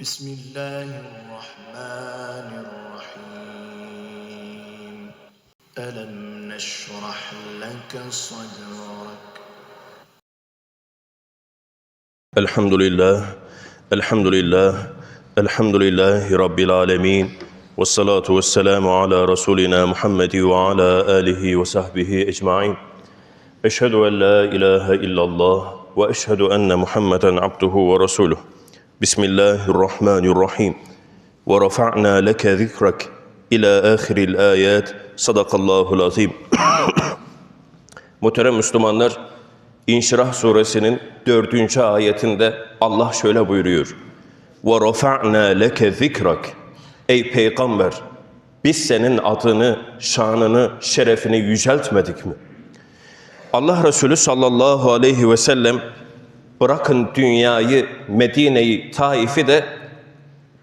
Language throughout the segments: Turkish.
بسم الله الرحمن الرحيم. ألم نشرح لك صدرك؟ الحمد لله الحمد لله الحمد لله رب العالمين والصلاة والسلام على رسولنا محمد وعلى آله وصحبه أجمعين. أشهد أن لا إله إلا الله وأشهد أن محمدا عبده ورسوله. بسم الله الرحمن الرحيم ورفعنا لك ذكرك إلى آخر الآيات صدق الله العظيم Muhterem Müslümanlar, İnşirah suresinin dördüncü ayetinde Allah şöyle buyuruyor. وَرَفَعْنَا لَكَ ذِكْرَكَ Ey Peygamber, biz senin adını, şanını, şerefini yüceltmedik mi? Allah Resulü sallallahu aleyhi ve sellem bırakın dünyayı, Medine'yi, Taif'i de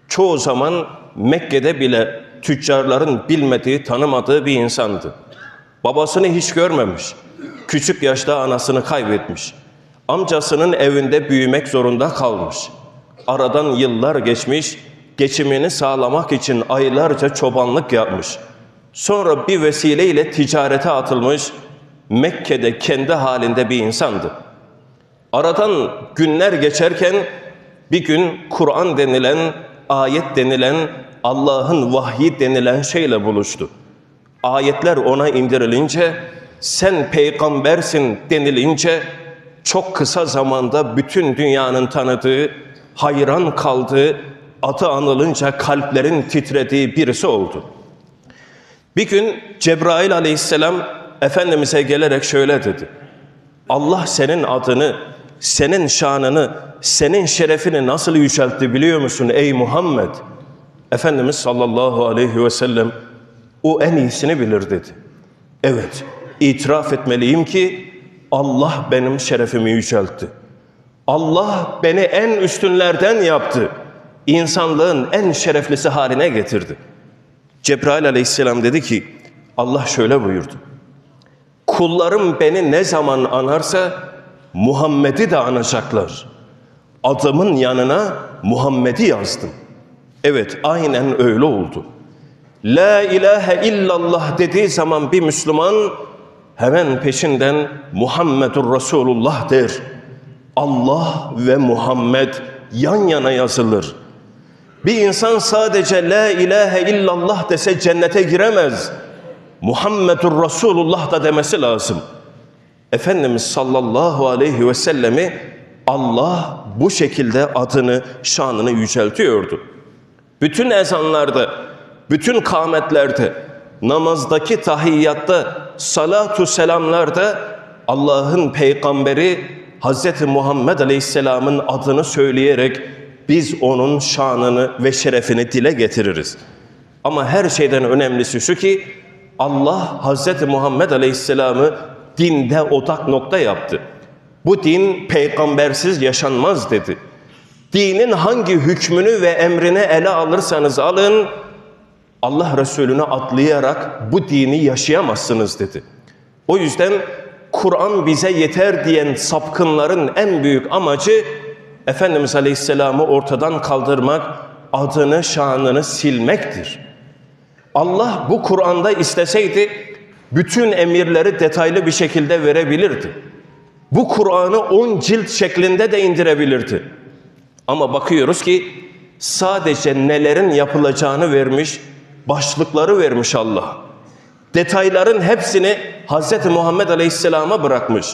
çoğu zaman Mekke'de bile tüccarların bilmediği, tanımadığı bir insandı. Babasını hiç görmemiş. Küçük yaşta anasını kaybetmiş. Amcasının evinde büyümek zorunda kalmış. Aradan yıllar geçmiş, geçimini sağlamak için aylarca çobanlık yapmış. Sonra bir vesileyle ticarete atılmış, Mekke'de kendi halinde bir insandı. Aradan günler geçerken bir gün Kur'an denilen, ayet denilen, Allah'ın vahyi denilen şeyle buluştu. Ayetler ona indirilince, sen peygambersin denilince, çok kısa zamanda bütün dünyanın tanıdığı, hayran kaldığı, adı anılınca kalplerin titrediği birisi oldu. Bir gün Cebrail aleyhisselam Efendimiz'e gelerek şöyle dedi. Allah senin adını, senin şanını, senin şerefini nasıl yüceltti biliyor musun ey Muhammed? Efendimiz sallallahu aleyhi ve sellem o en iyisini bilir dedi. Evet, itiraf etmeliyim ki Allah benim şerefimi yüceltti. Allah beni en üstünlerden yaptı. İnsanlığın en şereflisi haline getirdi. Cebrail aleyhisselam dedi ki Allah şöyle buyurdu. Kullarım beni ne zaman anarsa Muhammed'i de anacaklar. Adımın yanına Muhammed'i yazdım. Evet aynen öyle oldu. La ilahe illallah dediği zaman bir Müslüman hemen peşinden Muhammedur Resulullah der. Allah ve Muhammed yan yana yazılır. Bir insan sadece la ilahe illallah dese cennete giremez. Muhammedur Resulullah da demesi lazım. Efendimiz sallallahu aleyhi ve sellemi Allah bu şekilde adını, şanını yüceltiyordu. Bütün ezanlarda, bütün kâmetlerde, namazdaki tahiyyatta, salatu selamlarda Allah'ın peygamberi Hz. Muhammed Aleyhisselam'ın adını söyleyerek biz onun şanını ve şerefini dile getiririz. Ama her şeyden önemlisi şu ki Allah Hz. Muhammed Aleyhisselam'ı dinde odak nokta yaptı. Bu din peygambersiz yaşanmaz dedi. Dinin hangi hükmünü ve emrini ele alırsanız alın, Allah Resulüne atlayarak bu dini yaşayamazsınız dedi. O yüzden Kur'an bize yeter diyen sapkınların en büyük amacı Efendimiz Aleyhisselam'ı ortadan kaldırmak, adını, şanını silmektir. Allah bu Kur'an'da isteseydi bütün emirleri detaylı bir şekilde verebilirdi. Bu Kur'an'ı on cilt şeklinde de indirebilirdi. Ama bakıyoruz ki sadece nelerin yapılacağını vermiş, başlıkları vermiş Allah. Detayların hepsini Hz. Muhammed Aleyhisselam'a bırakmış.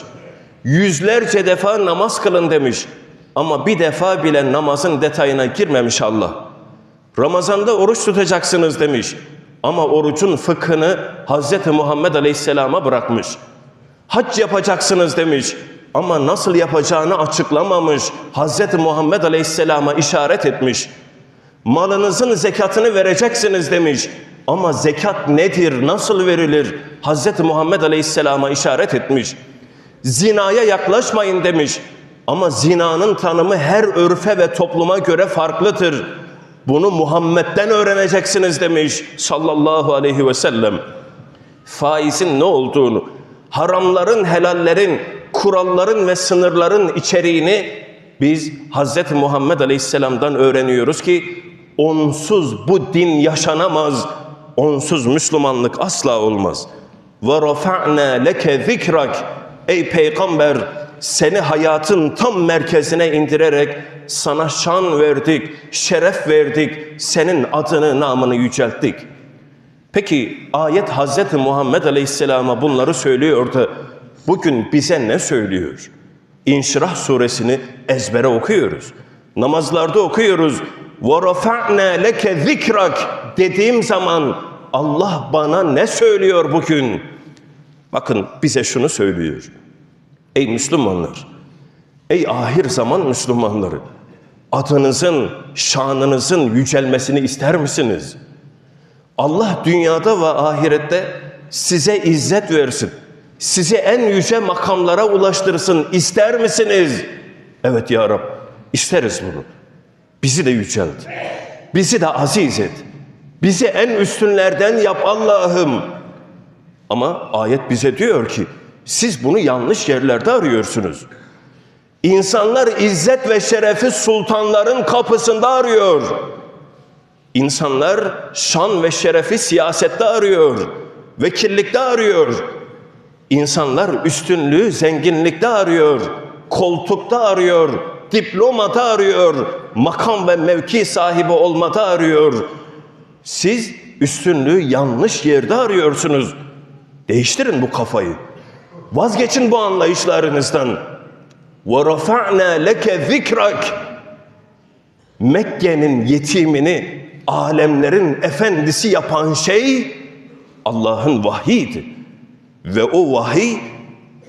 Yüzlerce defa namaz kılın demiş. Ama bir defa bile namazın detayına girmemiş Allah. Ramazanda oruç tutacaksınız demiş. Ama orucun fıkhını Hz. Muhammed Aleyhisselam'a bırakmış. Hac yapacaksınız demiş. Ama nasıl yapacağını açıklamamış. Hz. Muhammed Aleyhisselam'a işaret etmiş. Malınızın zekatını vereceksiniz demiş. Ama zekat nedir, nasıl verilir? Hz. Muhammed Aleyhisselam'a işaret etmiş. Zinaya yaklaşmayın demiş. Ama zinanın tanımı her örfe ve topluma göre farklıdır. Bunu Muhammed'den öğreneceksiniz demiş sallallahu aleyhi ve sellem. Faizin ne olduğunu, haramların, helallerin, kuralların ve sınırların içeriğini Biz Hz. Muhammed Aleyhisselam'dan öğreniyoruz ki onsuz bu din yaşanamaz. Onsuz Müslümanlık asla olmaz. Ve rafa'na leke zikrak. Ey peygamber seni hayatın tam merkezine indirerek sana şan verdik, şeref verdik, senin adını, namını yücelttik. Peki ayet Hz. Muhammed Aleyhisselam'a bunları söylüyordu. Bugün bize ne söylüyor? İnşirah suresini ezbere okuyoruz. Namazlarda okuyoruz. وَرَفَعْنَا leke zikrak dediğim zaman Allah bana ne söylüyor bugün? Bakın bize şunu söylüyor. Ey Müslümanlar, ey ahir zaman Müslümanları, adınızın, şanınızın yücelmesini ister misiniz? Allah dünyada ve ahirette size izzet versin. Sizi en yüce makamlara ulaştırsın. İster misiniz? Evet ya Rab, isteriz bunu. Bizi de yücelt. Bizi de aziz et. Bizi en üstünlerden yap Allah'ım. Ama ayet bize diyor ki siz bunu yanlış yerlerde arıyorsunuz. İnsanlar izzet ve şerefi sultanların kapısında arıyor. İnsanlar şan ve şerefi siyasette arıyor, vekillikte arıyor. İnsanlar üstünlüğü zenginlikte arıyor, koltukta arıyor, diplomada arıyor, makam ve mevki sahibi olmada arıyor. Siz üstünlüğü yanlış yerde arıyorsunuz. Değiştirin bu kafayı. Vazgeçin bu anlayışlarınızdan. وَرَفَعْنَا لَكَ ذِكْرَكَ Mekke'nin yetimini alemlerin efendisi yapan şey Allah'ın vahyiydi. Ve o vahiy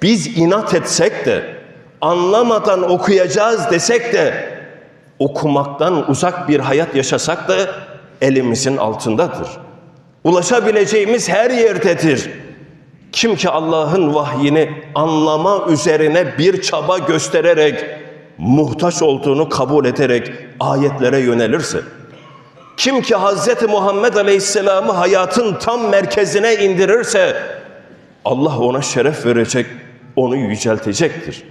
biz inat etsek de anlamadan okuyacağız desek de okumaktan uzak bir hayat yaşasak da elimizin altındadır. Ulaşabileceğimiz her yerdedir. Kim ki Allah'ın vahyini anlama üzerine bir çaba göstererek, muhtaç olduğunu kabul ederek ayetlere yönelirse, kim ki Hz. Muhammed Aleyhisselam'ı hayatın tam merkezine indirirse, Allah ona şeref verecek, onu yüceltecektir.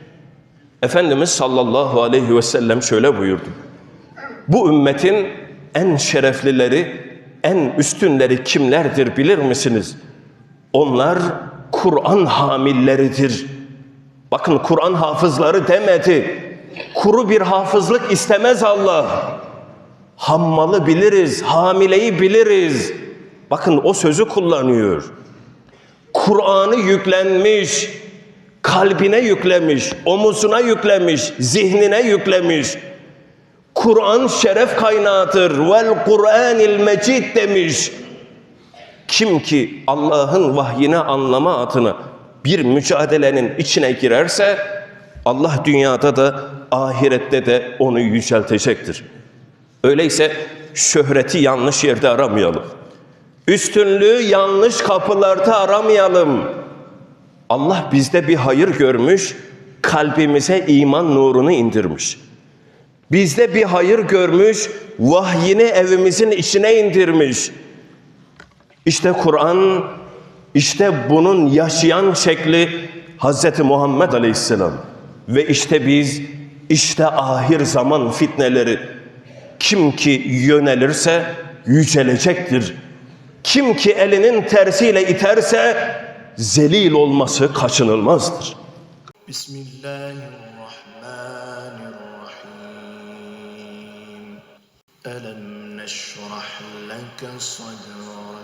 Efendimiz sallallahu aleyhi ve sellem şöyle buyurdu. Bu ümmetin en şereflileri, en üstünleri kimlerdir bilir misiniz? Onlar Kur'an hamilleridir. Bakın Kur'an hafızları demedi. Kuru bir hafızlık istemez Allah. Hammalı biliriz, hamileyi biliriz. Bakın o sözü kullanıyor. Kur'an'ı yüklenmiş, kalbine yüklemiş, omuzuna yüklemiş, zihnine yüklemiş. Kur'an şeref kaynağıdır. Vel Kur'anil Mecid demiş. Kim ki Allah'ın vahyini anlama adına bir mücadelenin içine girerse Allah dünyada da ahirette de onu yüceltecektir. Öyleyse şöhreti yanlış yerde aramayalım. Üstünlüğü yanlış kapılarda aramayalım. Allah bizde bir hayır görmüş, kalbimize iman nurunu indirmiş. Bizde bir hayır görmüş, vahyini evimizin içine indirmiş. İşte Kur'an, işte bunun yaşayan şekli Hz. Muhammed Aleyhisselam. Ve işte biz, işte ahir zaman fitneleri kim ki yönelirse yücelecektir. Kim ki elinin tersiyle iterse zelil olması kaçınılmazdır. Bismillahirrahmanirrahim. Elem neşrah leke sadrak.